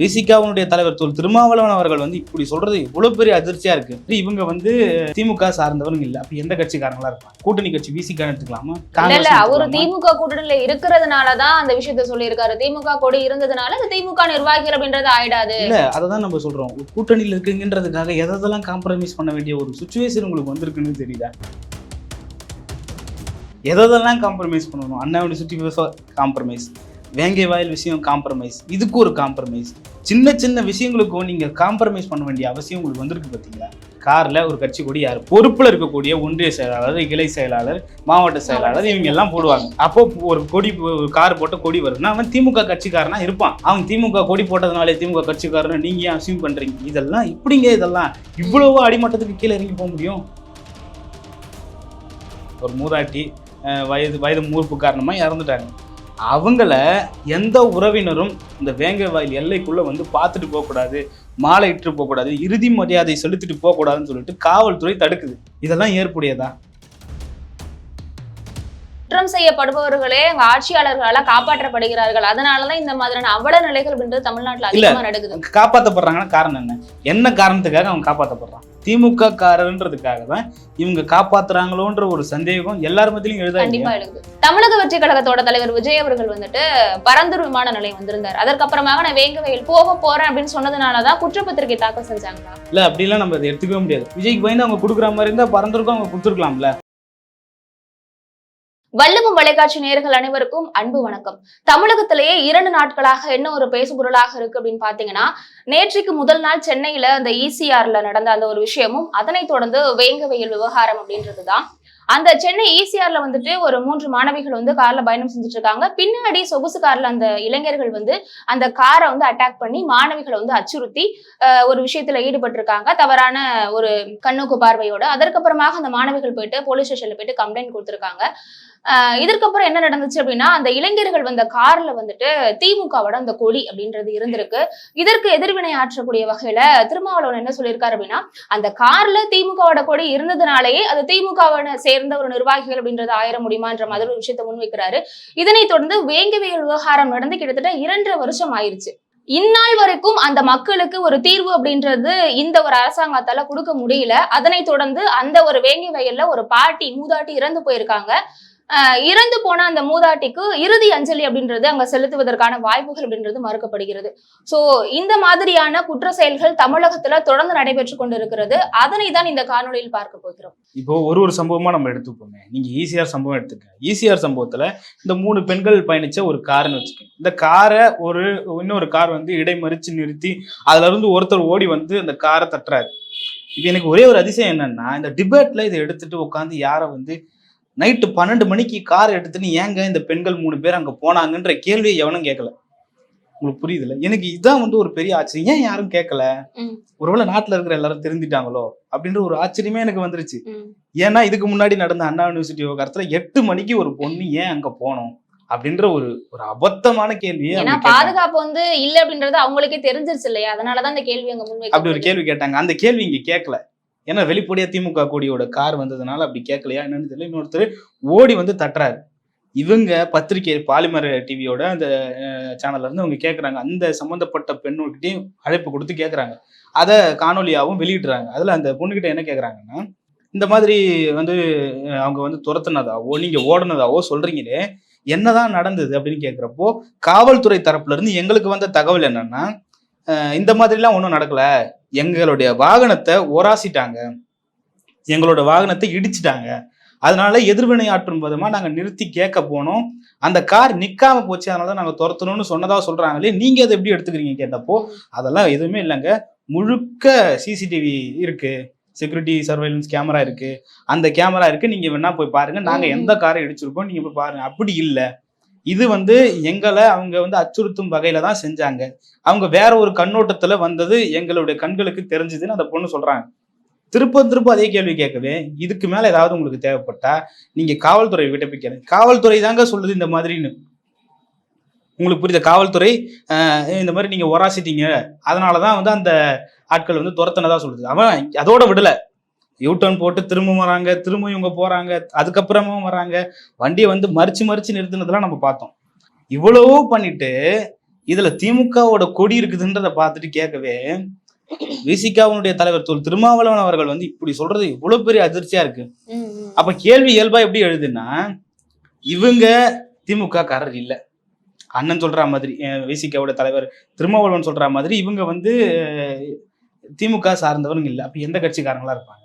விசிகாவுடைய தலைவர் தொல் திருமாவளவன் அவர்கள் வந்து இப்படி சொல்றது இவ்வளவு பெரிய அதிர்ச்சியா இருக்கு. இவங்க வந்து திமுக சார்ந்தவங்க இல்ல. அப்ப எந்த கட்சிக்காரங்களா இருப்பாங்க? கூட்டணி கட்சி விசிகா எடுத்துக்கலாமா? இல்ல அவரு? திமுக கூட்டணியில இருக்கிறதுனாலதான் அந்த விஷயத்த சொல்லியிருக்காரு. திமுக கொடி இருந்ததுனால அது திமுக நிர்வாகிகள் அப்படின்றது ஆயிடாது. இல்ல அதை தான் நம்ம சொல்றோம். கூட்டணியில் இருக்குங்கன்றதுக்காக எதெல்லாம் காம்ப்ரமைஸ் பண்ண வேண்டிய ஒரு சுச்சுவேஷன் உங்களுக்கு வந்திருக்குன்னு தெரியுதா? எதெல்லாம் காம்ப்ரமைஸ் பண்ணணும்? அண்ணா யூனிவர்சிட்டி காம்ப்ரமைஸ் வேங்கை வாயில் விஷயம் காம்ப்ரமைஸ் இதுக்கு ஒரு காம்ப்ரமைஸ் சின்ன சின்ன விஷயங்களுக்கும் நீங்கள் காம்ப்ரமைஸ் பண்ண வேண்டிய அவசியம் உங்களுக்கு வந்திருக்கு பார்த்தீங்களா காரில் ஒரு கட்சி கொடி யார்? பொறுப்பில் இருக்கக்கூடிய ஒன்றிய செயலாளர் இலை செயலாளர் மாவட்ட செயலாளர் இவங்க எல்லாம் போடுவாங்க. அப்போ ஒரு கொடி ஒரு கார் போட்ட கொடி வருதுன்னா அவன் திமுக கட்சிக்காரனா இருப்பான். அவன் திமுக கொடி போட்டதுனாலே திமுக கட்சிக்காரன் நீங்க ஏன் அசியூம் பண்றீங்க? இதெல்லாம் இப்படிங்க இதெல்லாம். இவ்வளவு அடிமட்டத்துக்கு கீழே இறங்கி போக முடியும்? ஒரு மூதாட்டி வயது வயது மூர்ப்பு காரணமா இறந்துட்டாங்க. அவங்கள எந்த உறவினரும் இந்த வேங்க வாயில் எல்லைக்குள்ளே வந்து பார்த்துட்டு போகக்கூடாது மாலை இட்டு போகக்கூடாது இறுதி மரியாதை செலுத்திட்டு போகக்கூடாதுன்னு சொல்லிட்டு காவல்துறை தடுக்குது. இதெல்லாம் ஏற்புடையதா? குற்றம் செய்யப்படுபவர்களே அங்க ஆட்சியாளர்களால காப்பாற்றப்படுகிறார்கள். அதனாலதான் இந்த மாதிரியான அவல நிலைகள் அப்படின்றது தமிழ்நாட்டுல. அதிகமா நடக்குது. காப்பாற்றப்படுறாங்கன்னா காரணம் என்ன? என்ன காரணத்துக்காக அவன் காப்பாற்றப்படுறான் திமுக காரன்றதுக்காக தான் இவங்க காப்பாத்துறாங்களோன்ற ஒரு சந்தேகம் எல்லார் மத்தியிலும் எழுதா தமிழக வெற்றி கழகத்தோட தலைவர் விஜய் அவர்கள் வந்துட்டு பரந்தூர் விமான நிலையம் வந்திருந்தார். அதற்கப்புறமாக நான் வேங்க வயல் போக போறேன் அப்படின்னு சொன்னதுனாலதான் குற்றப்பத்திரிகை தாக்கல் செஞ்சாங்களா? இல்ல அப்படிலாம் நம்ம அதை எடுத்துக்கவே முடியாது. விஜய்க்கு பயந்து அவங்க கொடுக்குற மாதிரி இருந்தா பறந்துருக்கும் அவங்க கொடுத்துருக்கலாம்ல. வள்ளுவம் வலைக்காட்சி நேர்கள் அனைவருக்கும் அன்பு வணக்கம். தமிழகத்திலேயே இரண்டு நாட்களாக என்ன ஒரு பேசுபொருளாக இருக்கு அப்படின்னு பாத்தீங்கன்னா நேற்றைக்கு முதல் நாள் சென்னையில அந்த இசிஆர்ல நடந்த அந்த ஒரு விஷயமும் அதனைத் தொடர்ந்து வேங்க வெயில் விவகாரம் அப்படின்றதுதான். அந்த சென்னை இசிஆர்ல வந்துட்டு ஒரு மூன்று மாணவிகள் வந்து கார்ல பயணம் செஞ்சுட்டு இருக்காங்க பின்னாடி சொகுசு கார்ல அந்த இளைஞர்கள் வந்து அந்த காரை வந்து அட்டாக் பண்ணி மாணவிகளை வந்து அச்சுறுத்தி ஒரு விஷயத்துல ஈடுபட்டிருக்காங்க. தவறான ஒரு கண்ணுக்கு பார்வையோட. அதற்கப்புறமாக அந்த மாணவிகள் போயிட்டு போலீஸ் ஸ்டேஷன்ல போயிட்டு கம்ப்ளைண்ட் கொடுத்துருக்காங்க. இதற்கப்புறம் என்ன நடந்துச்சு அப்படின்னா அந்த இளைஞர்கள் வந்த கார்ல வந்துட்டு திமுகவோட அந்த கொடி அப்படின்றது இருந்திருக்கு. இதற்கு எதிர்வினை ஆற்றக்கூடிய வகையில திருமாவளவன் என்ன சொல்லியிருக்காரு அப்படின்னா அந்த கார்ல திமுகவோட கொடி இருந்ததுனாலேயே அது திமுகவை சேர்ந்த ஒரு நிர்வாகிகள் அப்படின்றது ஆயிர முடியுமான்ற மாதிரி ஒரு விஷயத்தை முன்வைக்கிறாரு. இதனைத் தொடர்ந்து வேங்கவியல் விவகாரம் நடந்து கிட்டத்தட்ட இரண்டரை வருஷம் ஆயிருச்சு. இந்நாள் வரைக்கும் அந்த மக்களுக்கு ஒரு தீர்வு அப்படின்றது இந்த ஒரு அரசாங்கத்தால கொடுக்க முடியல. அதனைத் தொடர்ந்து அந்த ஒரு வேங்கி வயல்ல ஒரு பாட்டி மூதாட்டி இறந்து போயிருக்காங்க. இறந்து போன அந்த மூதாட்டிக்கு இறுதி அஞ்சலி அப்படின்றது அங்க செலுத்துவதற்கான வாய்ப்புகள் அப்படின்றது மறுக்கப்படுகிறது. சோ இந்த மாதிரியான குற்ற செயல்கள் தமிழகத்துல தொடர்ந்து நடைபெற்று கொண்டிருக்கிறது. அதனை தான் இந்த காணொலியில் பார்க்க போகிறோம். இப்போ ஒரு ஒரு சம்பவமா நம்ம எடுத்துப்போமே. நீங்க ஈசிஆர் சம்பவம் எடுத்துக்க. ஈசிஆர் சம்பவத்துல இந்த மூணு பெண்கள் பயணிச்ச ஒரு கார்னு வச்சுக்கோங்க. இந்த காரை ஒரு இன்னொரு கார் வந்து இடைமறிச்சு நிறுத்தி அதுல இருந்து ஒருத்தர் ஓடி வந்து அந்த காரை தட்டுறாரு. இது எனக்கு ஒரே ஒரு அதிசயம் என்னன்னா இந்த டிபேட்ல இதை எடுத்துட்டு உட்காந்து யாரை வந்து நைட்டு பன்னெண்டு மணிக்கு கார் எடுத்துட்டு ஏங்க இந்த பெண்கள் மூணு பேர் அங்க போனாங்கன்ற கேள்வியை எவனும் கேட்கல உங்களுக்கு புரியுதுல்ல? எனக்கு இதான் வந்து ஒரு பெரிய ஆச்சரியம். ஏன் யாரும் கேட்கல. ஒருவேளை நாட்டுல இருக்கிற எல்லாரும் தெரிஞ்சிட்டாங்களோ? அப்படின்ற ஒரு ஆச்சரியமே எனக்கு வந்துருச்சு. ஏன்னா இதுக்கு முன்னாடி நடந்த அண்ணா யூனிவர்சிட்டி விவகாரத்துல எட்டு மணிக்கு ஒரு பொண்ணு ஏன் அங்க போனோம்? அப்படின்ற ஒரு ஒரு அபத்தமான கேள்வியே ஏன்னா. பாதுகாப்பு வந்து இல்ல அப்படின்றது அவங்களுக்கே தெரிஞ்சிருச்சு இல்லையா? அதனாலதான் இந்த கேள்வி அங்க அப்படி ஒரு முன்வைக்க கேள்வி கேட்டாங்க. அந்த கேள்வி இங்க கேட்கல ஏன்னா வெளிப்படையா திமுக கொடியோட கார் வந்ததுனால அப்படி கேட்கலையா என்னன்னு தெரியல. இன்னொருத்தர் ஓடி வந்து தட்டுறாரு. இவங்க பத்திரிகை பாலிமர் டிவியோட அந்த சேனல்ல இருந்து அவங்க கேட்குறாங்க அந்த சம்மந்தப்பட்ட பெண்ணுகிட்டையும் அழைப்பு கொடுத்து கேட்குறாங்க அதை காணொலியாகவும் வெளியிடுறாங்க. அதுல அந்த பொண்ணுகிட்ட என்ன கேட்குறாங்கன்னா இந்த மாதிரி வந்து அவங்க வந்து துரத்துனதாவோ நீங்க ஓடுனதாவோ சொல்றீங்களே என்னதான் நடந்தது அப்படின்னு கேட்குறப்போ காவல்துறை தரப்புல இருந்து எங்களுக்கு வந்த தகவல் என்னன்னா இந்த மாதிரிலாம் ஒன்றும் நடக்கல. எங்களுடைய வாகனத்தை ஒராசிட்டாங்க எங்களோட வாகனத்தை இடிச்சிட்டாங்க. அதனால எதிர்வினை ஆற்றும் விதமா நாங்க நிறுத்தி கேட்க போனோம். அந்த கார் நிக்காம போச்சு. அதனால தான் நாங்க துரத்தணும்னு சொன்னதா சொல்றாங்களே நீங்க அதை எப்படி எடுத்துக்கிறீங்க கேட்டப்போ அதெல்லாம் எதுவுமே இல்லைங்க. முழுக்க சிசிடிவி இருக்கு. செக்யூரிட்டி சர்வைலன்ஸ் கேமரா இருக்கு. அந்த கேமரா இருக்கு. நீங்க வேணா போய் பாருங்க. நாங்க ம். எந்த காரை இடிச்சிருக்கோம் நீங்க போய் பாருங்க. அப்படி இல்ல. இது வந்து எங்களை அவங்க வந்து அச்சுறுத்தும் வகையில தான் செஞ்சாங்க. அவங்க வேற ஒரு கண்ணோட்டத்துல வந்தது எங்களுடைய கண்களுக்கு தெரிஞ்சதுன்னு அந்த பொண்ணு சொல்றாங்க. திருப்ப திருப்ப அதே கேள்வி கேட்கவே இதுக்கு மேல ஏதாவது உங்களுக்கு தேவைப்பட்டா நீங்க காவல்துறை கிட்ட போய் கேளுங்க. காவல்துறை தாங்க சொல்லுது இந்த மாதிரின்னு. உங்களுக்கு புரியுத? காவல்துறை இந்த மாதிரி நீங்க ஒராசிட்டீங்க. அதனாலதான் வந்து அந்த ஆட்கள் வந்து துரத்தினதா சொல்லுது. அவன் அதோட விடல. யூ டர்ன் போட்டு திரும்ப வராங்க திரும்ப இவங்க போறாங்க அதுக்கப்புறமும் வராங்க. வண்டியை வந்து மறிச்சு மறிச்சு நிறுத்தினதெல்லாம் நம்ம பார்த்தோம். இவ்வளவோ பண்ணிட்டு இதுல திமுகவோட கொடி இருக்குதுன்றத பார்த்துட்டு கேட்கவே விசிகாவுடைய தலைவர் தொல் திருமாவளவன் அவர்கள் வந்து இப்படி சொல்றது இவ்வளவு பெரிய அதிர்ச்சியா இருக்கு. அப்ப கேள்வி இயல்பா எப்படி எழுதுன்னா இவங்க திமுக காரர் இல்ல. அண்ணன் சொல்ற மாதிரி விசிகாவோட தலைவர் திருமாவளவன் சொல்ற மாதிரி இவங்க வந்து திமுக சார்ந்தவங்க இல்ல. அப்ப எந்த கட்சிக்காரங்களா இருப்பாங்க.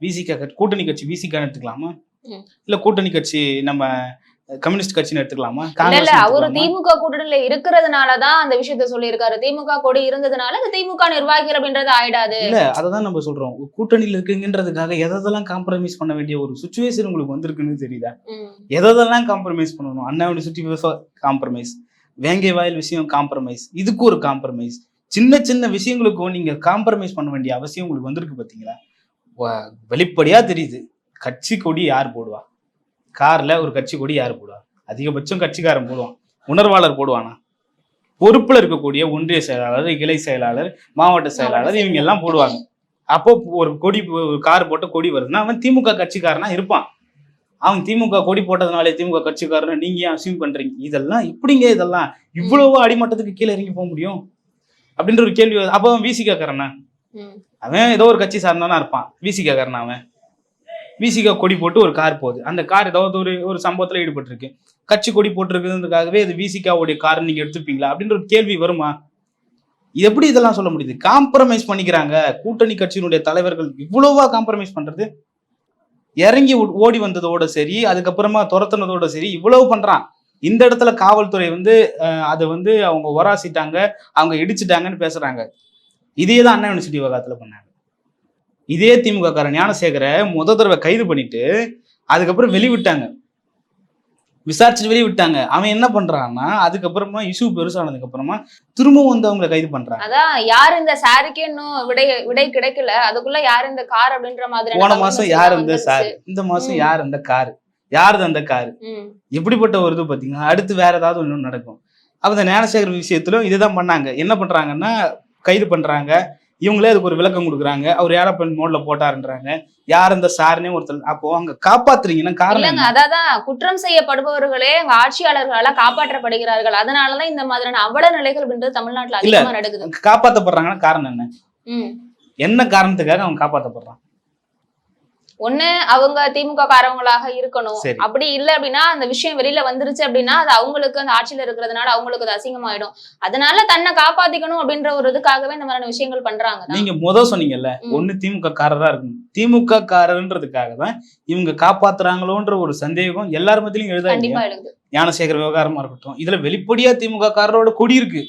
விசிக கூட்டணி கட்சி விசிகான்னு எடுத்துக்கலாமா. இல்ல கூட்டணி கட்சி நம்ம கம்யூனிஸ்ட் கட்சின்னு எடுத்துக்கலாமா? இல்ல அவரு திமுக கூட்டணியில இருக்கிறதுனாலதான் அந்த விஷயத்த சொல்லியிருக்காரு. திமுக கொடி இருந்ததுனால அது திமுக நிர்வாகிகள் அப்படின்றது ஆயிடாது. இல்ல அததான் நம்ம சொல்றோம். கூட்டணியில இருக்குங்கன்றதுக்காக எதெல்லாம் காம்ப்ரமைஸ் பண்ண வேண்டிய ஒரு சுச்சுவேஷன் உங்களுக்கு வந்திருக்குன்னு தெரியுதா? எதெல்லாம் காம்ப்ரமைஸ் பண்ணணும்? அண்ணா யூனிவர்சிட்டி காம்ப்ரமைஸ் வேங்கை வாயில் விஷயம் காம்ப்ரமைஸ் இதுக்கு ஒரு காம்ப்ரமைஸ் சின்ன சின்ன விஷயங்களுக்கும் நீங்க காம்ப்ரமைஸ் பண்ண வேண்டிய அவசியம் உங்களுக்கு வந்திருக்கு பாத்தீங்களா? வெளிப்படையாக வெளிப்படையா தெரியுது. கட்சி கொடி யார் போடுவா? கார்ல ஒரு கட்சி கொடி யார் போடுவா? அதிகபட்சம் கட்சிக்காரன் போடுவான். உணர்வாளர் போடுவானா? பொறுப்புல இருக்கக்கூடிய ஒன்றிய செயலாளர் இலை செயலாளர் மாவட்ட செயலாளர் இவங்க எல்லாம் போடுவாங்க. அப்போ ஒரு கொடி ஒரு கார் போட்ட கொடி வருதுன்னா அவன் திமுக கட்சிக்காரனா இருப்பான். அவன் திமுக கொடி போட்டதுனாலே திமுக கட்சிக்காரன் நீங்க ஏன் அசியூம் பண்றீங்க? இதெல்லாம் இப்படிங்க இதெல்லாம்? இவ்வளவு அடிமட்டத்துக்கு கீழே இறங்கி போக முடியும்? அப்படின்ற ஒரு கேள்வி அப்போ அவன் விசிக காரனா அவன் ஏதோ ஒரு கட்சி சார்ந்தானா இருப்பான். விசிக அவன். விசிகா கொடி போட்டு ஒரு கார் போகுது. அந்த கார் ஏதாவது ஒரு ஒரு சம்பவத்தில் ஈடுபட்டிருக்கு. கட்சி கொடி போட்டிருக்குன்றதுக்காகவே அது விசிகாவுடைய கார் நீங்க எடுத்துப்பீங்களா? அப்படின்ற ஒரு கேள்வி வருமா? இது எப்படி இதெல்லாம் சொல்ல முடியுது? காம்ப்ரமைஸ் பண்ணிக்கிறாங்க. கூட்டணி கட்சியினுடைய தலைவர்கள் இவ்வளோவா காம்ப்ரமைஸ் பண்றது? இறங்கி ஓடி வந்ததோட சரி அதுக்கப்புறமா துரத்துனதோட சரி இவ்வளவு பண்றான். இந்த இடத்துல காவல்துறை வந்து அதை வந்து அவங்க ஒராசிட்டாங்க அவங்க இடிச்சிட்டாங்கன்னு பேசுறாங்க. இதே தான் அண்ணா யூனிவர்சிட்டி விவகாரத்துல பண்ணாங்க இதே திமுக காரன் ஞானசேகரை முத தடவை கைது பண்ணிட்டு அதுக்கப்புறம் வெளிவிட்டாங்க. விசாரிச்சுட்டு வெளிவிட்டாங்க. அவன் என்ன பண்றான்னா அதுக்கப்புறமா இஷ்யூ பெருசானதுக்கு அப்புறமா திரும்பவும் வந்து அவங்களை கைது பண்றாங்க. அதான் யார் இந்த சாருக்கே இன்னும் விடை விடை கிடைக்கல. அதுக்குள்ள யார் இந்த கார் அப்படின்ற மாதிரி போன மாசம் யார் இந்த சார்? இந்த மாசம். யார் அந்த கார்? யாருது அந்த கார்? எப்படிப்பட்ட ஒரு இது பார்த்தீங்கன்னா அடுத்து வேற ஏதாவது ஒன்று நடக்கும். அப்போ இந்த ஞானசேகர் விஷயத்திலும் இதுதான் பண்ணாங்க. என்ன பண்றாங்கன்னா கைது பண்றாங்க இவங்களே அதுக்கு ஒரு விளக்கம் கொடுக்குறாங்க அவர் ஏழப்பன் மோட்ல போட்டாருன்றாங்க யார் அந்த சார்னே ஒருத்தர் அப்போ அங்க காப்பாத்துறீங்கன்னா காரணம்? அதான் குற்றம் செய்யப்படுபவர்களே எங்க ஆட்சியாளர்களால காப்பாற்றப்படுகிறார்கள் அதனாலதான் இந்த மாதிரியான அவல நிலைகள் தமிழ்நாட்டுல. அதிகமா நடக்குது காப்பாத்தப்படுறாங்கன்னா காரணம் என்ன. என்ன காரணத்துக்காக அவங்க காப்பாத்தப்படுறான் ஒண்ணு அவங்க திமுக காரவங்களாக இருக்கணும். அப்படி இல்ல அப்படின்னா அந்த விஷயம் வெளியில வந்துருச்சு அப்படின்னா அது அவங்களுக்கு அந்த ஆட்சியில இருக்கிறதுனால அவங்களுக்கு அது அசிங்கமாயிடும். அதனால தன்னை காப்பாத்திக்கணும் அப்படின்ற ஒரு இதுக்காகவே இந்த மாதிரியான விஷயங்கள் பண்றாங்க. நீங்க முத சொன்னீங்கல்ல. ஒண்ணு திமுக காரரா இருக்கணும். திமுக காரர்ன்றதுக்காக தான் இவங்க காப்பாத்துறாங்களோன்ற ஒரு சந்தேகம் எல்லார் மத்தியிலும் எழுதாங்க ஞானசேகர் விவகாரமா இருக்கட்டும். இதுல வெளிப்படையா திமுக காரரோட கொடி இருக்கு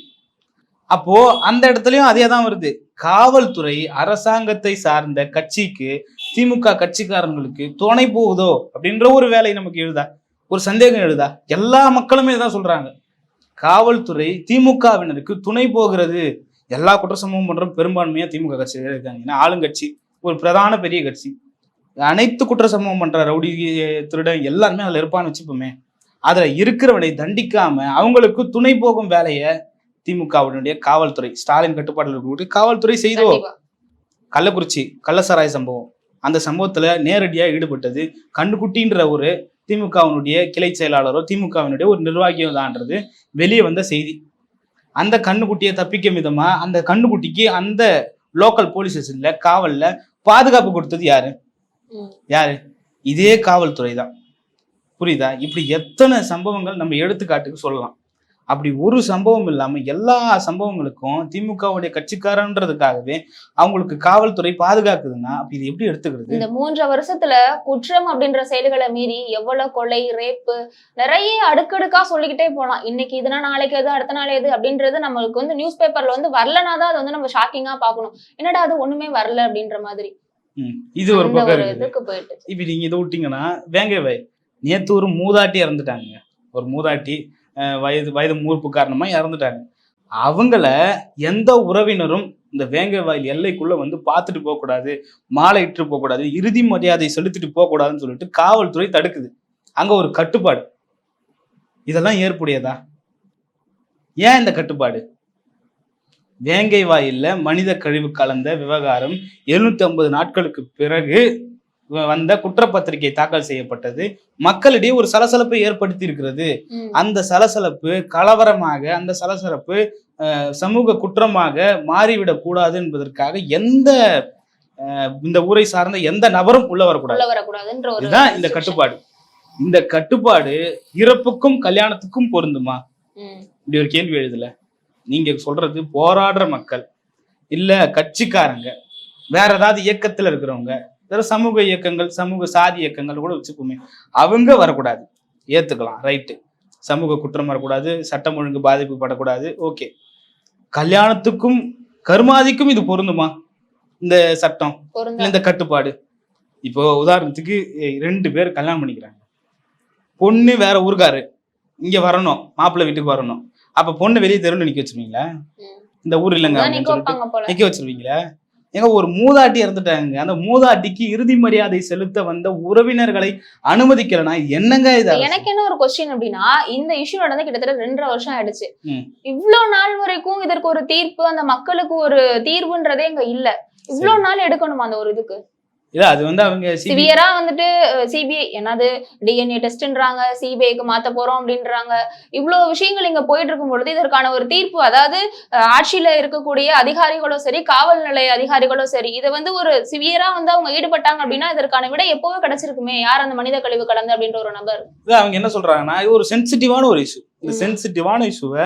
அப்போ அந்த இடத்துலயும் அதே தான் வருது. காவல்துறை அரசாங்கத்தை சார்ந்த கட்சிக்கு திமுக கட்சிக்காரங்களுக்கு துணை போகுதோ அப்படின்ற ஒரு வேலை நமக்கு எழுதா? ஒரு சந்தேகம் எழுதா? எல்லா மக்களுமே தான் சொல்றாங்க. காவல்துறை திமுகவினருக்கு துணை போகிறது. எல்லா குற்றசம்பவம் பண்றோம். பெரும்பான்மையா திமுக கட்சியில இருக்காங்க. ஏன்னா ஆளுங்கட்சி. ஒரு பிரதான பெரிய கட்சி. அனைத்து குற்றசம்பவம் பண்ற ரவுடி திருடன் எல்லாருமே அதுல இருப்பான்னு வச்சுப்போமே. அதுல இருக்கிறவனை தண்டிக்காம அவங்களுக்கு துணை போகும் வேலையை திமுகவினுடைய காவல்துறை ஸ்டாலின் கட்டுப்பாட்டில் இருக்கக்கூடிய காவல்துறை செய்தோ? கள்ளக்குறிச்சி கள்ளசாராய சம்பவம். அந்த சம்பவத்துல நேரடியா ஈடுபட்டது கண்ணுக்குட்டின்ற ஒரு திமுகவினுடைய கிளை செயலாளரோ திமுகவினுடைய ஒரு நிர்வாகியோ தான்றது வெளியே வந்த செய்தி. அந்த கண்ணுக்குட்டியை தப்பிக்க விதமா அந்த கண்ணுக்குட்டிக்கு அந்த லோக்கல் போலீஸ் ஸ்டேஷன்ல காவல்ல பாதுகாப்பு கொடுத்தது யாரு. யாரு? இதே காவல்துறை தான். புரியுதா? இப்படி எத்தனை சம்பவங்கள் நம்ம எடுத்துக்காட்டுக்கு சொல்லலாம். அப்படி ஒரு சம்பவம் இல்லாம எல்லா சம்பவங்களுக்கும் திமுகவுடைய கட்சிக்காரன்றதுக்காகவே அவங்களுக்கு காவல்துறை பாதுகாக்குதுன்னா அப்ப இது எப்படி எடுத்துக்கிறது? இந்த மூன்று வருஷத்துல குற்றம் அப்படின்ற செயல்களை மீறி எவ்வளவு கொலை ரேப்பு நிறைய அடுக்கடுக்கா சொல்லிக்கிட்டே போலாம். இன்னைக்கு இதுனா நாளைக்கு எது அடுத்த நாள் எது அப்படின்றது நம்மளுக்கு வந்து நியூஸ் பேப்பர்ல வந்து வரலனா தான் அது வந்து நம்ம ஷாக்கிங்கா பார்க்கணும். என்னடா அது ஒண்ணுமே வரல அப்படின்ற மாதிரி. இது ஒரு பக்கம் இதுக்கு போயிட்டு. இப்ப நீங்க இதை விட்டீங்கன்னா வேங்க நேத்து ஒரு மூதாட்டி இறந்துட்டாங்க. ஒரு மூதாட்டி வயது வயது மூர்ப்பு காரணமாக இறந்துட்டாங்க. அவங்கள எந்த உறவினரும் இந்த வேங்க வாயில் எல்லைக்குள்ள வந்து பார்த்துட்டு போகக்கூடாது மாலை இட்டு போகக்கூடாது இறுதி மரியாதை செலுத்திட்டு போகக்கூடாதுன்னு சொல்லிட்டு காவல்துறை தடுக்குது. அங்க ஒரு கட்டுப்பாடு. இதெல்லாம் ஏற்புடையதா? ஏன் இந்த கட்டுப்பாடு? வேங்கை வாயில்ல மனித கழிவு கலந்த விவகாரம் 750 நாட்களுக்கு பிறகு வந்த குற்றப்பத்திரிகை தாக்கல் செய்யப்பட்டது மக்களிடையே ஒரு சலசலப்பை ஏற்படுத்தி இருக்கிறது. அந்த சலசலப்பு கலவரமாக அந்த சலசலப்பு சமூக குற்றமாக மாறிவிடக் கூடாது என்பதற்காக எந்த இந்த ஊரை சார்ந்த எந்த நபரும் உள்ள வரக்கூடாது இதுதான் இந்த. கட்டுப்பாடு இந்த கட்டுப்பாடு இறப்புக்கும் கல்யாணத்துக்கும் பொருந்துமா. இப்படி ஒரு கேள்வி எழுதல நீங்க சொல்றது போராடுற மக்கள் இல்ல கட்சிக்காரங்க வேற ஏதாவது இயக்கத்துல இருக்கிறவங்க வேற சமூக இயக்கங்கள் சமூக சாதி இயக்கங்கள் கூட வச்சுக்கோமே. அவங்க வரக்கூடாது. ஏத்துக்கலாம். ரைட்டு சமூக குற்றம் வரக்கூடாது. சட்டம் ஒழுங்கு பாதிப்பு படக்கூடாது. ஓகே கல்யாணத்துக்கும் கருமாதிக்கும் இது பொருந்துமா? இந்த சட்டம். இந்த கட்டுப்பாடு. இப்போ உதாரணத்துக்கு ரெண்டு பேர் கல்யாணம் பண்ணிக்கிறாங்க. பொண்ணு வேற ஊருக்காரு. இங்க வரணும். மாப்பிள்ளை வீட்டுக்கு வரணும். அப்ப பொண்ணு வெளியே தெருவில் நிக்க வச்சிருவீங்களா. இந்த ஊர் இல்லைங்க நிக்க வச்சிருவீங்களா? ஏங்க ஒரு மூதாட்டி இறந்துட்டாங்க அந்த மூதாட்டிக்கு இறுதி மரியாதை செலுத்த வந்த உறவினர்களை அனுமதிக்கலனா என்னங்க இது? எனக்கு என்ன ஒரு கொஸ்டின் அப்படின்னா இந்த இஷ்யூ நடந்து கிட்டத்தட்ட ரெண்டரை வருஷம் ஆயிடுச்சு. இவ்வளவு நாள் வரைக்கும் இதற்கு ஒரு தீர்ப்பு அந்த மக்களுக்கு ஒரு தீர்வுன்றதே இங்க இல்ல. இவ்வளவு நாள் எடுக்கணுமா அந்த ஒரு இதுக்கு? இல்ல அது வந்து அவங்க சிவியரா வந்துட்டு சிபிஐ என்னது டிஎன்ஏ டெஸ்ட்ன்றாங்க சிபிஐக்கு மாத்த போறோம் அப்படின்றாங்க. இவ்வளவு விஷயங்கள் இங்க போயிட்டு இருக்கும் பொழுது இதற்கான ஒரு தீர்ப்பு அதாவது ஆட்சியில இருக்கக்கூடிய அதிகாரிகளும் சரி காவல் நிலைய அதிகாரிகளும் சரி இதை வந்து ஒரு சிவியரா வந்து அவங்க ஈடுபட்டாங்க அப்படின்னா இதற்கான விடை எப்பவே கிடைச்சிருக்குமே. யார் அந்த மனித கழிவு கலந்து அப்படின்ற ஒரு நபர்? அவங்க என்ன சொல்றாங்கன்னா இது ஒரு சென்சிட்டிவான ஒரு இஷ்யூ இந்த. சென்சிட்டிவான இஷ்யூவை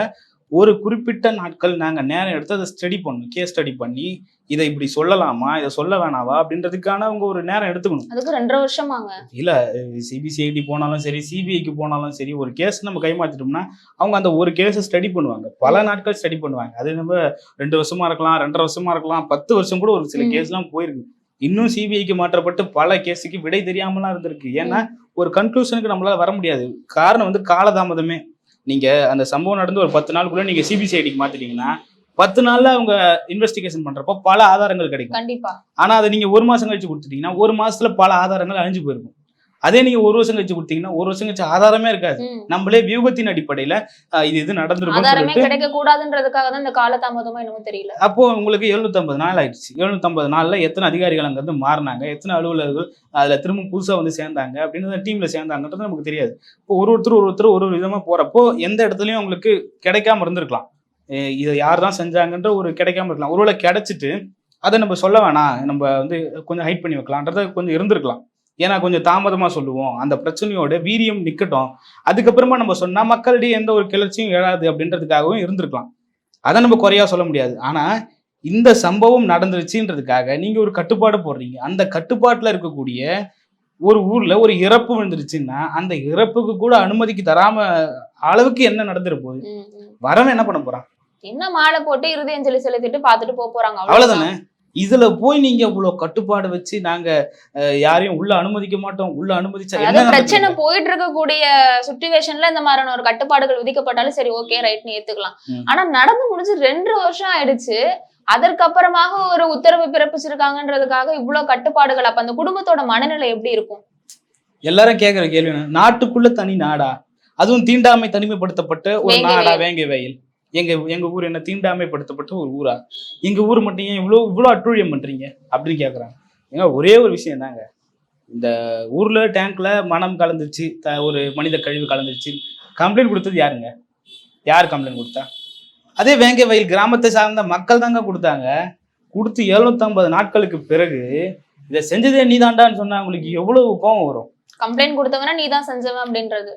ஒரு குறிப்பிட்ட நாட்கள் நாங்க நேரம் எடுத்து அதை ஸ்டடி பண்ணணும். கேஸ் ஸ்டடி பண்ணி இதை இப்படி சொல்லலாமா? இதை சொல்ல வேணாவா? அப்படின்றதுக்கான அவங்க ஒரு நேரம் எடுத்துக்கணும். அதுக்கு ரெண்டரை வருஷமாங்க. இல்ல சிபிசிஐடி போனாலும் சரி சிபிஐக்கு போனாலும் சரி ஒரு கேஸ் நம்ம கைமாத்திட்டோம்னா அவங்க அந்த ஒரு கேஸை ஸ்டடி பண்ணுவாங்க. பல நாட்கள் ஸ்டடி பண்ணுவாங்க. அது நம்ம ரெண்டு வருஷமா இருக்கலாம் ரெண்டரை வருஷமா இருக்கலாம் பத்து வருஷம் கூட ஒரு சில. கேஸ்லாம் போயிருக்கு. இன்னும் சிபிஐக்கு மாற்றப்பட்டு பல கேஸுக்கு விடை தெரியாமலாம் இருந்திருக்கு. ஏன்னா ஒரு கன்க்ளூஷனுக்கு நம்மளால வர முடியாது. காரணம் வந்து காலதாமதமே. நீங்க அந்த சம்பவம் நடந்து ஒரு பத்து நாளுக்குள்ள நீங்க சிபிசிஐடிக்கு மாத்திட்டீங்கன்னா பத்து நாள்ல அவங்க இன்வெஸ்டிகேஷன் பண்றப்போ பல ஆதாரங்கள் கிடைக்கும். கண்டிப்பா. ஆனா அதை நீங்க ஒரு மாசம் கழிச்சு கொடுத்துட்டீங்கன்னா ஒரு மாசத்துல பல ஆதாரங்கள் அழிஞ்சு போயிருக்கும். அதே நீங்க ஒரு வருஷம் கழிச்சு கொடுத்தீங்கன்னா ஒரு வருஷம் கழிச்சு ஆதாரமே இருக்காது. நம்மளே வியூகத்தின் அடிப்படையில இது இது சொல்லிட்டு கிடைக்க கூடாதுன்றதுக்காக தான் இந்த காலதாமதமா என்னமோ தெரியல. அப்போ உங்களுக்கு 750 நாள் ஆயிடுச்சு. 750 நாள்ல எத்தனை அதிகாரிகள் அங்க இருந்து மாறினாங்க எத்தனை அலுவலர்கள் அதுல திரும்ப புதுசா வந்து சேர்ந்தாங்க அப்படின்னு டீம்ல சேர்ந்தாங்கன்றது நமக்கு தெரியாது. இப்போ ஒரு ஒருத்தர் ஒரு ஒருத்தர் ஒரு ஒரு விதமா போறப்போ எந்த இடத்துலயும் உங்களுக்கு கிடைக்காம இருந்திருக்கலாம். இதை யார் தான் செஞ்சாங்கன்ற ஒரு கிடைக்காம இருக்கலாம். ஒருவேளை கிடைச்சிட்டு அதை நம்ம சொல்ல வேணாம். நம்ம வந்து கொஞ்சம் ஹைட் பண்ணி வைக்கலான்றத கொஞ்சம் இருந்திருக்கலாம். ஏன்னா கொஞ்சம் தாமதமா சொல்லுவோம். அந்த பிரச்சனையோட வீரியம் நிக்கட்டும். அதுக்கப்புறமா நம்ம சொன்னா மக்களிடையே எந்த ஒரு கிளர்ச்சியும் எழாது அப்படின்றதுக்காகவும் இருந்திருக்கலாம். அதை நம்ம குறையா சொல்ல முடியாது. ஆனா இந்த சம்பவம் நடந்துருச்சுன்றதுக்காக நீங்க ஒரு கட்டுப்பாடு போடுறீங்க. அந்த கட்டுப்பாட்டுல இருக்கக்கூடிய ஒரு ஊர்ல ஒரு இறப்பு விழுந்துருச்சுன்னா அந்த இறப்புக்கு கூட அனுமதிக்கு தராம அளவுக்கு என்ன நடந்துரு போகுது. வரவன் என்ன பண்ண போறான்? என்ன மாலை போட்டு இறுதி அஞ்சலி செலுத்திட்டு பாத்துட்டு போக போறாங்க. அவ்வளவுதானே. இதுல போய் நீங்க இவ்வளவு கட்டுப்பாடு வச்சு நாங்க யாரையும் உள்ள அனுமதிக்க மாட்டோம் உள்ள அனுமதிச்சா என்ன பிரச்சனை? போயிட்டு இருக்கக்கூடிய சுச்சுவேஷன்ல இந்த மாதிரியான ஒரு கட்டுப்பாடுகள் விதிக்கப்பட்டாலும் சரி ஓகே ரைட்னு ஏத்துக்கலாம் ம். ஆனா நடந்து முடிஞ்சு ரெண்டு வருஷம் ஆயிடுச்சு அதற்கப்புறமாக ஒரு உத்தரவு பிறப்பிச்சிருக்காங்கன்றதுக்காக இவ்வளவு கட்டுப்பாடுகள் அப்ப அந்த குடும்பத்தோட மனநிலை எப்படி இருக்கும் எல்லாரும் கேக்குற கேள்வி? நாட்டுக்குள்ள தனி நாடா அதுவும் தீண்டாமை தனிமைப்படுத்தப்பட்ட ஒரு நாடா. வேங்கை வயல் எங்க எங்க ஊர் என்ன தீண்டாமைப்படுத்தப்பட்ட ஒரு ஊரா? எங்க ஊர் மட்டும் ஏன் இவ்வளோ இவ்வளோ அட்டூழியம் பண்றீங்க? அப்படின்னு கேக்குறாங்க. ஏங்க ஒரே ஒரு விஷயம் தாங்க இந்த ஊர்ல டேங்க்ல மனம் கலந்துருச்சு த- ஒரு மனித கழிவு கலந்துருச்சு. கம்ப்ளைண்ட் கொடுத்தது யாருங்க? யார் கம்ப்ளைண்ட் கொடுத்தா? அதே வேங்கை வயல் கிராமத்தை சார்ந்த மக்கள் தாங்க கொடுத்தாங்க. கொடுத்து 750 நாட்களுக்கு பிறகு இதை செஞ்சதே நீதாண்டான்னு சொன்னா உங்களுக்கு எவ்வளவு கோவம் வரும்? கம்ப்ளைண்ட் கொடுத்தவனா நீ தான் செஞ்சவன் அப்படின்றது.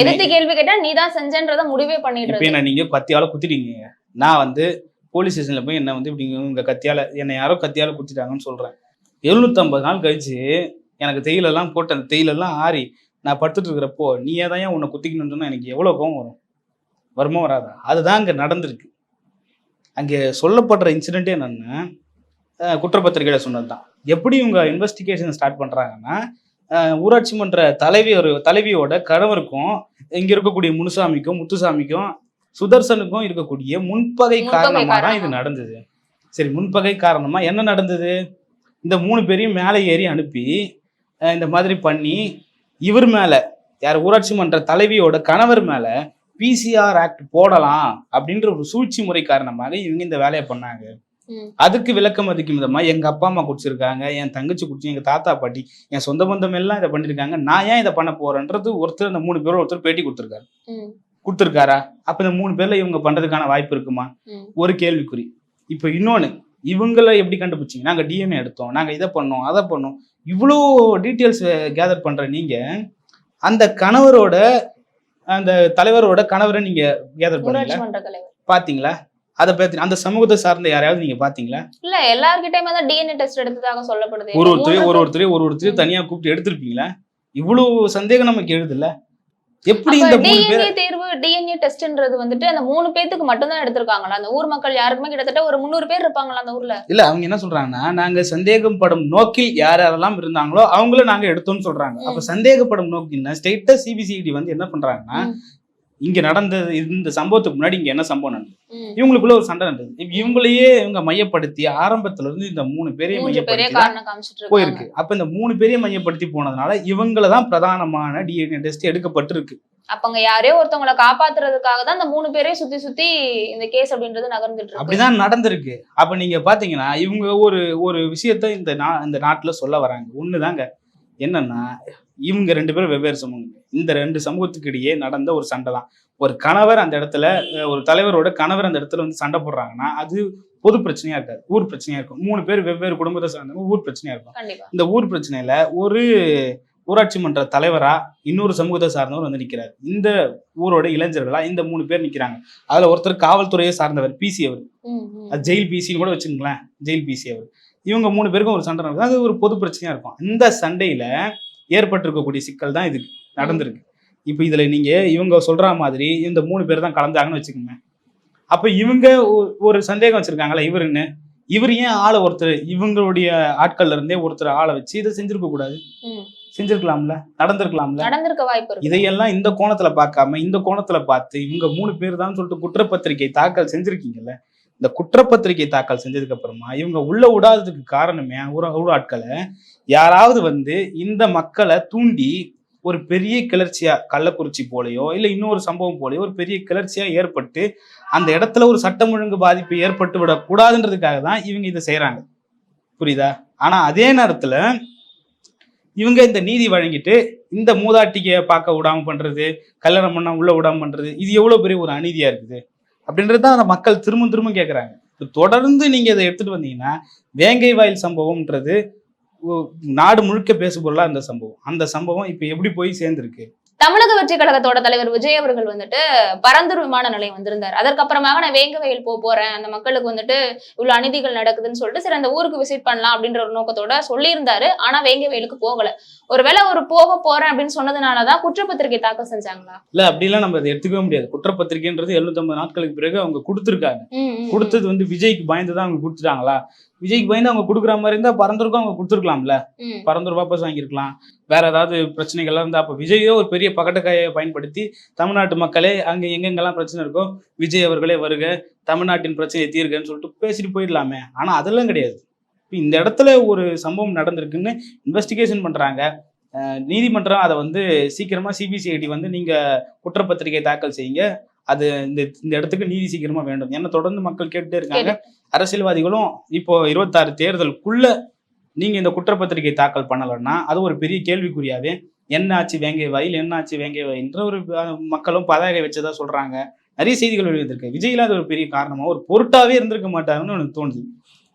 எதிர்த்து கேள்வி கேட்டா நீ தான் செஞ்சன்றத முடிவே பண்ணிடுறது. என்ன நீங்க கத்தியால குத்திட்டீங்க. நான் வந்து போலீஸ் ஸ்டேஷன்ல போய் என்ன வந்து இப்படி உங்க கத்தியால என்னை யாரோ கத்தியால குத்திட்டாங்கன்னு சொல்றேன். 750 நாள் கழிச்சு எனக்கு தேயிலெல்லாம் போட்டு அந்த தேயிலெல்லாம் ஆறி நான் படுத்துட்டு இருக்கிறப்போ நீ ஏன் உன்னை குத்திக்கணும்னு சொன்னா எனக்கு எவ்வளவு கோவம் வரும்? வருமா வராதா? அதுதான் அங்க நடந்திருக்கு. அங்கே சொல்லப்படுற இன்சிடென்ட்டே என்னன்னா குற்றப்பத்திரிகையில சொன்னது தான் எப்படி இவங்க இன்வெஸ்டிகேஷன் ஸ்டார்ட் பண்றாங்கன்னா ஊராட்சி மன்ற தலைவி ஒரு தலைவியோட கணவருக்கும் இங்க இருக்கக்கூடிய முனுசாமிக்கும் முத்துசாமிக்கும் சுதர்சனுக்கும் இருக்கக்கூடிய முன்பகை முன்பகை காரணமா தான் இது. நடந்தது சரி முன்பகை காரணமா என்ன நடந்தது இந்த மூணு பேரையும் மேலே ஏறி அனுப்பி இந்த மாதிரி பண்ணி இவர் மேல யார் ஊராட்சி மன்ற தலைவியோட கணவர் மேல பிசிஆர் ஆக்ட் போடலாம் அப்படின்ற ஒரு சூழ்ச்சி முறை காரணமாக இவங்க இந்த வேலையை பண்ணாங்க. அதுக்கு விளக்கம் அளிக்கும் விதமா எங்க அப்பா அம்மா குடிச்சிருக்காங்க என் தங்கச்சி குடிச்சு எங்க தாத்தா பாட்டி என் சொந்த பந்தம் எல்லாம் இதை பண்ணிருக்காங்க. நான் ஏன் இதை பண்ண போறேன்றது ஒருத்தர் அந்த மூணு பேரும் ஒருத்தர் பேட்டி கொடுத்திருக்காரு. கொடுத்திருக்காரா? அப்ப இந்த மூணு பேர்ல இவங்க பண்றதுக்கான வாய்ப்பு இருக்குமா. ஒரு கேள்விக்குறி. இப்போ இன்னொன்னு இவங்கள எப்படி கண்டுபிடிச்சீங்க? நாங்க டிஎன்ஏ எடுத்தோம் நாங்க இதை பண்ணோம் அதை பண்ணோம். இவ்வளோ டீட்டெயில்ஸ் கேதர் பண்ற நீங்க அந்த கணவரோட அந்த தலைவரோட கணவரை நீங்க கேதர் பண்ணீங்களா? பாத்தீங்களா? அதை பத்தி அந்த சமூகத்தை சார்ந்த யாரையாவது நீங்க பாத்தீங்களா? இல்ல எல்லார்கிட்டயுமே தான் டிஎன்ஏ டெஸ்ட் எடுத்ததாக சொல்லப்படுது. ஒரு ஒருத்தரையும் ஒரு ஒருத்தரையும் ஒரு ஒருத்தரையும் தனியா கூப்பிட்டு எடுத்திருப்பீங்களா? இவ்வளவு சந்தேகம் நமக்கு எழுதுல எப்படி இந்த டிஎன்ஏ தேர்வு டிஎன்ஏ டெஸ்ட்ன்றது வந்துட்டு அந்த மூணு பேத்துக்கு மட்டும் தான் எடுத்திருக்காங்களா அந்த ஊர் மக்கள் யாருக்குமே கிட்டத்தட்ட ஒரு முந்நூறு பேர் இருப்பாங்களா அந்த ஊர்ல? இல்ல அவங்க என்ன சொல்றாங்கன்னா நாங்க சந்தேகப்படும் நோக்கில் யார் யாரெல்லாம் இருந்தாங்களோ அவங்கள நாங்க எடுத்தோம்னு சொல்றாங்க. அப்ப சந்தேகப்படும் நோக்கில்னா ஸ்டேட்டா சிபிசிஐடி வந்து என்ன பண்றாங்கன்னா. இங்க நடந்த இந்த சம்பவத்துக்கு முன்னாடி இங்க என்ன சம்பவம் நடந்தது. இவங்களுக்குள்ள ஒரு சண்டை நடந்தது. இவங்களையே இவங்க மையப்படுத்தி ஆரம்பத்துல இருந்து இந்த மூணு பேரையும் மையப்படுத்தி போயிருக்கு. அப்ப இந்த மூணு பேரையும் மையப்படுத்தி போனதுனால இவங்கள தான் பிரதானமான டிஎன்ஏ டெஸ்ட் எடுக்கப்பட்டிருக்கு. அப்ப அங்க யாரையோ ஒருத்தவங்களை காப்பாத்துறதுக்காக தான் அந்த மூணு பேரையும் சுத்தி சுத்தி இந்த கேஸ் அப்படின்றது நகர்ந்துட்டு இருக்கு. அப்படிதான் நடந்திருக்கு. அப்ப நீங்க பாத்தீங்கன்னா இவங்க ஒரு ஒரு விஷயத்த இந்த நா இந்த நாட்டுல சொல்ல வராங்க. ஒண்ணுதாங்க. என்னன்னா இவங்க ரெண்டு பேரும் வெவ்வேறு சமூகம். இந்த ரெண்டு சமூகத்துக்கு இடையே நடந்த ஒரு சண்டை தான். ஒரு கணவர் அந்த இடத்துல ஒரு தலைவரோட கணவர் அந்த இடத்துல வந்து சண்டை போடுறாங்கன்னா அது பொது பிரச்சனையா இருக்காது. ஊர் பிரச்சனையா இருக்கும். மூணு பேர் வெவ்வேறு குடும்பத்தை சார்ந்தவங்க ஊர் பிரச்சனையா இருக்கும். இந்த ஊர் பிரச்சனையில ஒரு ஊராட்சி மன்ற தலைவரா இன்னொரு சமூகத்தை சார்ந்தவர் வந்து நிக்கிறார். இந்த ஊரோட இளைஞர்களா இந்த மூணு பேர் நிக்கிறாங்க. அதுல ஒருத்தர் காவல்துறையை சார்ந்தவர் பிசி அவர். அது ஜெயில் பிசின்னு கூட வச்சுங்களேன் ஜெயில் பிசி அவர். இவங்க மூணு பேருக்கும் ஒரு சண்டை நடக்குது. அது ஒரு பொது பிரச்சனையா இருக்கும். இந்த சண்டையில ஏற்பட்டிருக்கக்கூடிய சிக்கல் தான் இதுக்கு நடந்திருக்கு. இப்போ இதுல நீங்க இவங்க சொல்ற மாதிரி இந்த மூணு பேர் தான் கலந்தாங்கன்னு வச்சுக்கோங்க. அப்ப இவங்க ஒரு சந்தேகம் வச்சிருக்காங்களா இவருன்னு. இவர் ஏன் ஆளை ஒருத்தர் இவங்களுடைய ஆட்கள்ல இருந்தே ஒருத்தர் ஆளை வச்சு இதை செஞ்சிருக்க கூடாது. செஞ்சிருக்கலாம்ல? நடந்திருக்கலாம்ல? நடந்திருக்க வாய்ப்பு இதையெல்லாம் இந்த கோணத்துல பார்க்காம இந்த கோணத்துல பார்த்து இவங்க மூணு பேர் தான் சொல்லிட்டு குற்றப்பத்திரிகை தாக்கல் செஞ்சிருக்கீங்கல்ல? இந்த குற்றப்பத்திரிகை தாக்கல் செஞ்சதுக்கு அப்புறமா இவங்க உள்ள விடாததுக்கு காரணமே ஒரு ஆட்களை யாராவது வந்து இந்த மக்களை தூண்டி ஒரு பெரிய கிளர்ச்சியா கள்ளக்குறிச்சி போலயோ இல்லை இன்னொரு சம்பவம் போலயோ ஒரு பெரிய கிளர்ச்சியா ஏற்பட்டு அந்த இடத்துல ஒரு சட்டம் ஒழுங்கு பாதிப்பு ஏற்பட்டு விடக்கூடாதுன்றதுக்காக தான் இவங்க இதை செய்கிறாங்க புரியுதா? ஆனா அதே நேரத்துல இவங்க இந்த நீதி வழங்கிட்டு இந்த மூதாட்டிக்கு பார்க்க விடாம பண்றது கல்யாணம் பண்ணா உள்ள விடாம பண்றது இது எவ்வளவு பெரிய ஒரு அநீதியா இருக்குது? அப்படின்றது தான் அந்த மக்கள் திரும்ப திரும்ப கேட்குறாங்க தொடர்ந்து நீங்கள் இதை எடுத்துகிட்டு வந்தீங்கன்னா வேங்கை வாயில் சம்பவம்ன்றது நாடு முழுக்க பேசுபொருளாக அந்த சம்பவம். அந்த சம்பவம் இப்போ எப்படி போய் சேர்ந்துருக்கு? தமிழக வெற்றி கழகத்தோட தலைவர் விஜய் அவர்கள் வந்துட்டு பரந்தூர் விமான நிலையம் வந்திருந்தார். அதற்கப்புறமாக நான் வேங்க வயல் போக போறேன். அந்த மக்களுக்கு வந்துட்டு இவ்வளவு அநீதிகள் நடக்குதுன்னு சொல்லிட்டு சரி அந்த ஊருக்கு விசிட் பண்ணலாம் அப்படின்ற ஒரு நோக்கத்தோட சொல்லியிருந்தாரு. ஆனா வேங்க வயலுக்கு போகல. ஒருவேளை ஒரு போக போறேன் அப்படின்னு சொன்னதுனாலதான் குற்றப்பத்திரிகை தாக்கல் செஞ்சாங்களா? இல்ல அப்படிலாம் நம்ம அதை எடுத்துக்கவே முடியாது. குற்றப்பத்திரிகைன்றது 750 நாட்களுக்கு பிறகு அவங்க கொடுத்துருக்காங்க. கொடுத்தது வந்து விஜய்க்கு பயந்து தான் அவங்க கொடுத்துட்டாங்களா? விஜய்க்கு பயந்து அவங்க கொடுக்குற மாதிரி இருந்தா பரந்தூருக்கும் அவங்க கொடுத்துருக்கலாம்ல. பரந்தூர் வாபஸ் வாங்கியிருக்கலாம். வேற ஏதாவது பிரச்சனைகள்லாம் இருந்தா அப்ப விஜயோ ஒரு பெரிய பகட்டக்காயை பயன்படுத்தி தமிழ்நாட்டு மக்களே அங்க எங்கெங்கெல்லாம் பிரச்சனை இருக்கோ விஜய் அவர்களே வருக தமிழ்நாட்டின் பிரச்சனையை தீர்க்கன்னு சொல்லிட்டு பேசிட்டு போயிடலாமே. ஆனா அதெல்லாம் கிடையாது. இப்ப இந்த இடத்துல ஒரு சம்பவம் நடந்திருக்குன்னு இன்வெஸ்டிகேஷன் பண்றாங்க. அஹ் நீதிமன்றம் அதை வந்து சீக்கிரமா சிபிசிஐடி வந்து நீங்க குற்றப்பத்திரிகை தாக்கல் செய்யுங்க. அது இந்த இந்த இடத்துக்கு நீதி சீக்கிரமா வேண்டும். ஏன்னா தொடர்ந்து மக்கள் கேட்டுட்டே இருக்காங்க. அரசியல்வாதிகளும் இப்போ இருபத்தாறு தேர்தலுக்குள்ள நீங்க இந்த குற்றப்பத்திரிகை தாக்கல் பண்ணலைன்னா அது ஒரு பெரிய கேள்விக்குறியாவே என்ன ஆச்சு வேங்கை வாயில்? என்ன ஆச்சு வேங்கை வாயில்ன்ற ஒரு மக்களும் பதாகை வச்சதா சொல்றாங்க. நிறைய செய்திகள் வெளிவந்திருக்கு. விஜய்லாம் அது ஒரு பெரிய காரணமா ஒரு பொருட்டாவே இருந்திருக்க மாட்டாருன்னு எனக்கு தோணுது.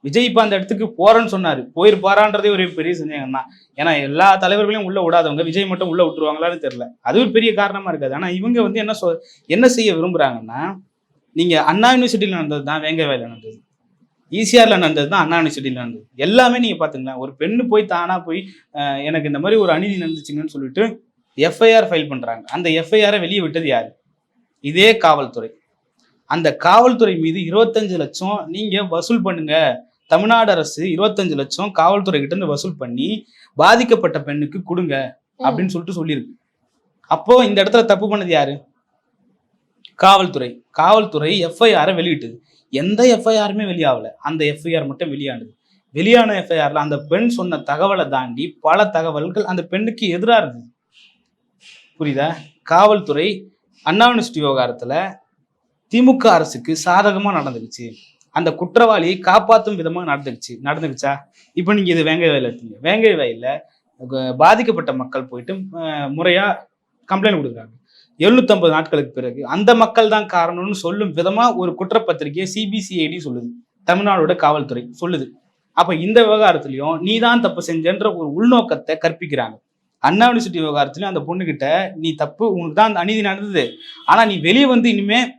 விஜய் இப்போ அந்த இடத்துக்கு போறேன்னு சொன்னாரு. போயிருப்பாரான்றதே ஒரு பெரிய சந்தேகம் தான். ஏன்னா எல்லா தலைவர்களையும் உள்ள விடாதவங்க விஜய் மட்டும் உள்ள விட்டுருவாங்களான்னு தெரியல. அது ஒரு பெரிய காரணமா இருக்காது. ஆனா இவங்க வந்து என்ன சொ என்ன செய்ய விரும்புறாங்கன்னா நீங்க அண்ணா யூனிவர்சிட்டியில் நடந்தது தான் வேங்க வேலை நடந்தது. ஈசிஆரில் நடந்தது தான் அண்ணா யூனிவர்சிட்டியில் நடந்தது. எல்லாமே நீங்கள் பார்த்துங்களேன் ஒரு பெண்ணு போய் தானாக போய் எனக்கு இந்த மாதிரி ஒரு அநீதி நடந்துச்சுங்கன்னு சொல்லிட்டு எஃப்ஐஆர் ஃபைல் பண்ணுறாங்க அந்த எஃப்ஐஆரை வெளியே விட்டது யார்? இதே காவல்துறை. அந்த காவல்துறை மீது இருபத்தஞ்சு லட்சம் நீங்கள் வசூல் பண்ணுங்கள் தமிழ்நாடு அரசு இருபத்தஞ்சு லட்சம் காவல்துறை கிட்ட இருந்து வசூல் பண்ணி பாதிக்கப்பட்ட பெண்ணுக்கு கொடுங்க அப்படின்னு சொல்லிட்டு சொல்லியிருக்கு. அப்போ இந்த இடத்துல தப்பு பண்ணது யாரு? காவல்துறை. காவல்துறை எஃப்ஐஆரை வெளியிட்டது. எந்த எஃப்ஐஆருமே வெளியாகல. அந்த எஃப்ஐஆர் மட்டும் வெளியானது. வெளியான எஃப்ஐஆர்ல அந்த பெண் சொன்ன தகவலை தாண்டி பல தகவல்கள் அந்த பெண்ணுக்கு எதிராக இருந்தது. புரியுதா? காவல்துறை அண்ணா யூனிவர்சிட்டி விவகாரத்துல திமுக அரசுக்கு சாதகமா நடந்துருச்சு. அந்த குற்றவாளியை காப்பாற்றும் விதமாக நடந்துக்குச்சு நடந்துக்குச்சா இப்போ நீங்கள் இது வேங்கை வயலில் எடுத்தீங்க வேங்கை வயலில் பாதிக்கப்பட்ட மக்கள் போயிட்டு முறையாக கம்ப்ளைண்ட் கொடுக்குறாங்க. 750 நாட்களுக்கு பிறகு அந்த மக்கள் தான் காரணம்னு சொல்லும் விதமாக ஒரு குற்றப்பத்திரிகையை சிபிசிஐடி சொல்லுது. தமிழ்நாடோட காவல்துறை சொல்லுது. அப்போ இந்த விவகாரத்துலையும் நீ தான் தப்பு செஞ்சன்ற ஒரு உள்நோக்கத்தை கற்பிக்கிறாங்க. அண்ணா யூனிவர்சிட்டி விவகாரத்துலையும் அந்த பொண்ணுகிட்ட நீ தப்பு உனக்கு தான் அந்த அநீதி நடந்தது. ஆனால் நீ வெளியே வந்து இனிமேல்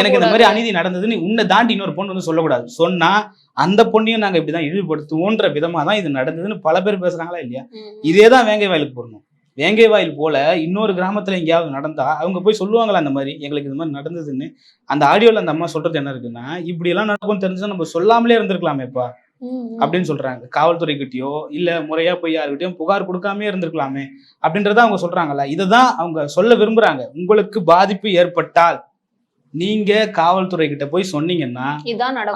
எனக்கு இந்த மாதிரி. அநீதி நடந்ததுன்னு உன்னை தாண்டி இன்னொரு பொண்ணு வந்து சொல்லக்கூடாது. சொன்னா அந்த பொண்ணையும் நாங்க இப்படிதான் இழிவுபடுத்துவோன்ற விதமா தான் இது நடந்ததுன்னு பல பேர் பேசுறாங்களா இல்லையா? ம். இதே தான் வேங்கை வயலுக்கு போடணும் வேங்கை வயல் போல இன்னொரு கிராமத்துல எங்கேயாவது நடந்தா அவங்க போய் சொல்லுவாங்களா அந்த மாதிரி எங்களுக்கு இது மாதிரி நடந்ததுன்னு? அந்த ஆடியோல அந்த அம்மா சொல்றது என்ன இருக்குன்னா இப்படி எல்லாம் நடக்கும் தெரிஞ்சா நம்ம சொல்லாமலே இருந்திருக்கலாமேப்பா. அப்படின்னு சொல்றாங்க. காவல்துறை கிட்டயோ இல்ல முறையா போய் யாருக்கிட்டயும் புகார் கொடுக்காம இருந்திருக்கலாமே அப்படின்றத அவங்க சொல்றாங்கல்ல இதை தான் அவங்க சொல்ல விரும்புறாங்க. உங்களுக்கு பாதிப்பு ஏற்பட்டால் நீங்க காவல்துறை கிட்ட போய் சொன்னீங்கன்னா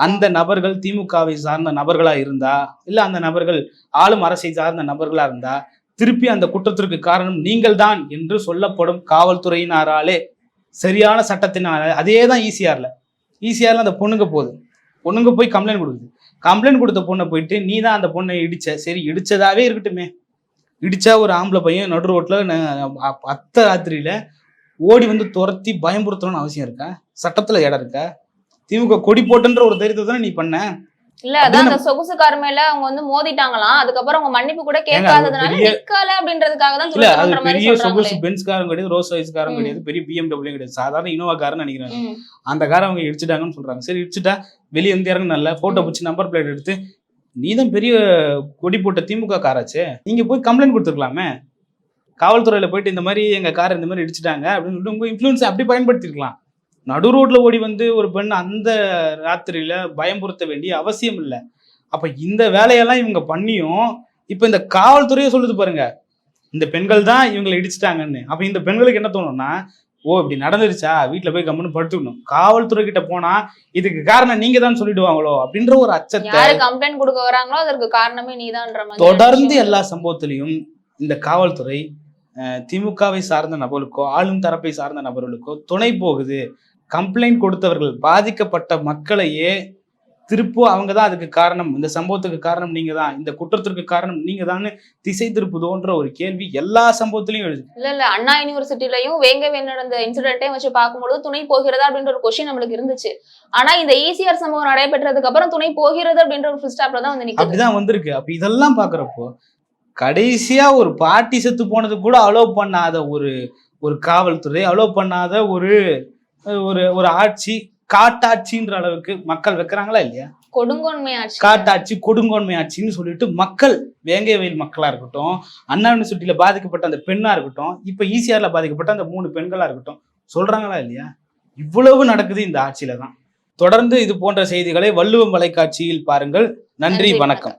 அந்த நபர்கள் திமுகவை சார்ந்த நபர்களா இருந்தா இல்ல அந்த நபர்கள் ஆளும் அரசை சார்ந்த நபர்களா இருந்தா திருப்பி அந்த குற்றத்திற்கு காரணம் நீங்கள் தான் என்று சொல்லப்படும் காவல்துறையினராலே சரியான சட்டத்தினால அதே தான் ஈசிஆர்ல. ஈசிஆர்ல அந்த பொண்ணுங்க போகுது. பொண்ணுங்க போய் கம்ப்ளைண்ட் கொடுக்குது. கம்ப்ளைண்ட் கொடுத்த பொண்ணை போயிட்டு நீ தான் அந்த பொண்ணை இடிச்ச. சரி இடிச்சதாவே இருக்கட்டுமே. இடிச்சா ஒரு ஆம்பளை பையன் நடு ரோட்ல அத்த ராத்திரியில ஓடி வந்து துரத்தி பயமுறுத்தணும்னு அவசியம் இருக்கா? சட்டத்துல இடம் இருக்கா? திமுக கொடி போட்டுன்ற ஒரு தைரியத்தை தானே நீ பண்ண? இல்ல அதான் அந்த சொகுசுக்கார மேல அவங்க வந்து மோதிட்டாங்களாம். அதுக்கப்புறம் அவங்க மன்னிப்பு கூட கேட்காததுனால நிக்கல அப்படின்றதுக்காக தான் இல்ல அது பெரிய சொகுசு பென்ஸ் காரம் கிடையாது ரோஸ் ரைஸ் காரம் ம். கிடையாது பெரிய பிஎம்டபிள்யூ கிடையாது. சாதாரண இனோவா காரன்னு நினைக்கிறேன். ம். அந்த காரை அவங்க இடிச்சிட்டாங்கன்னு சொல்றாங்க. சரி இடிச்சிட்டா வெளியே இருந்து இறங்க நல்ல போட்டோ. பிடிச்சி நம்பர் பிளேட் எடுத்து நீ தான் பெரிய கொடி போட்ட திமுக காராச்சே? நீங்க போய் கம்ப்ளைண்ட் கொடுத்துருக்கலாமே? காவல்துறையில போயிட்டு இந்த மாதிரி எங்க காரை இந்த மாதிரி இடிச்சிட்டாங்க அப்படின்னு சொல்லிட்டு உங்க இன்ஃபுளுன்ஸ் அப்படி பயன்படுத்திருக்கலாம். நடு ரோட்ல ஓடி வந்து ஒரு பெண் அந்த ராத்திரியில பயம்புறுத்த வேண்டிய அவசியம் இல்லை. அப்ப இந்த வேலையெல்லாம் இவங்க பண்ணியும் இப்ப இந்த காவல்துறையே சொல்லுது பாருங்க இந்த பெண்கள் தான் இவங்களை இடிச்சிட்டாங்கன்னு. அப்ப இந்த பெண்களுக்கு என்ன தோணும்னா ஓ இப்படி நடந்துருச்சா வீட்டுல போய் கம்முன்னு படுத்துக்கணும். காவல்துறை கிட்ட போனா இதுக்கு காரணம் நீங்க தான் சொல்லிடுவாங்களோ அப்படின்ற ஒரு அச்சத்தை யாரு கம்ப்ளைண்ட் கொடுக்க வராங்களோ அதற்கு காரணமே நீதான்ற தொடர்ந்து. எல்லா சம்பவத்திலையும் இந்த காவல்துறை திமுகவை சார்ந்த நபர்களுக்கோ ஆளும் தரப்பை சார்ந்த நபர்களுக்கோ துணை போகுது. கம்ப்ளைண்ட் கொடுத்தவர்கள் பாதிக்கப்பட்ட மக்களையே திருப்போ அவங்க தான் அதுக்கு காரணம். இந்த சம்பவத்துக்கு காரணம் நீங்க தான் இந்த குற்றத்திற்கு காரணம் நீங்க தான் திசை திருப்புதோன்ற ஒரு கேள்வி எல்லா சம்பவத்திலையும் எழுது. இல்ல இல்ல. அண்ணா யூனிவர்சிட்டிலையும் வேங்கவே நடந்த இன்சிடென்ட்டே வச்சு பார்க்கும்பொழுது துணை போகிறதா அப்படின்ற ஒரு கொஸ்டின் நம்மளுக்கு இருந்துச்சு. ஆனா இந்த ஈசிஆர் சம்பவம் நடைபெற்றதுக்கு அப்புறம் துணை போகிறது அப்படின்ற ஒரு ஃபுல் ஸ்டாப்ல தான் வந்து நிக்குது. அப்படிதான் வந்திருக்கு. அப்ப இதெல்லாம் பாக்குறப்போ கடைசியா ஒரு பாட்டி செத்து போனது கூட அலோவ் பண்ணாத ஒரு ஒரு காவல்துறை அலோவ் பண்ணாத ஒரு ஒரு ஒரு ஆட்சி காட்டாட்சின்ற அளவுக்கு மக்கள் வைக்கிறாங்களா இல்லையா? கொடுங்கோன்மை ஆட்சி. காட்டாட்சி கொடுங்கோன்மை ஆட்சின்னு சொல்லிட்டு மக்கள் வேங்கை வயல் மக்களா இருக்கட்டும் அண்ணா யூனிவர்சிட்டியில பாதிக்கப்பட்ட அந்த பெண்ணா இருக்கட்டும் இப்ப ஈசிஆர்ல பாதிக்கப்பட்ட அந்த மூணு பெண்களா இருக்கட்டும் சொல்றாங்களா இல்லையா? இவ்வளவு நடக்குது இந்த ஆட்சியில தான் தொடர்ந்து இது போன்ற செய்திகளை வள்ளுவம் வலைக்காட்சியில் பாருங்கள். நன்றி, வணக்கம்.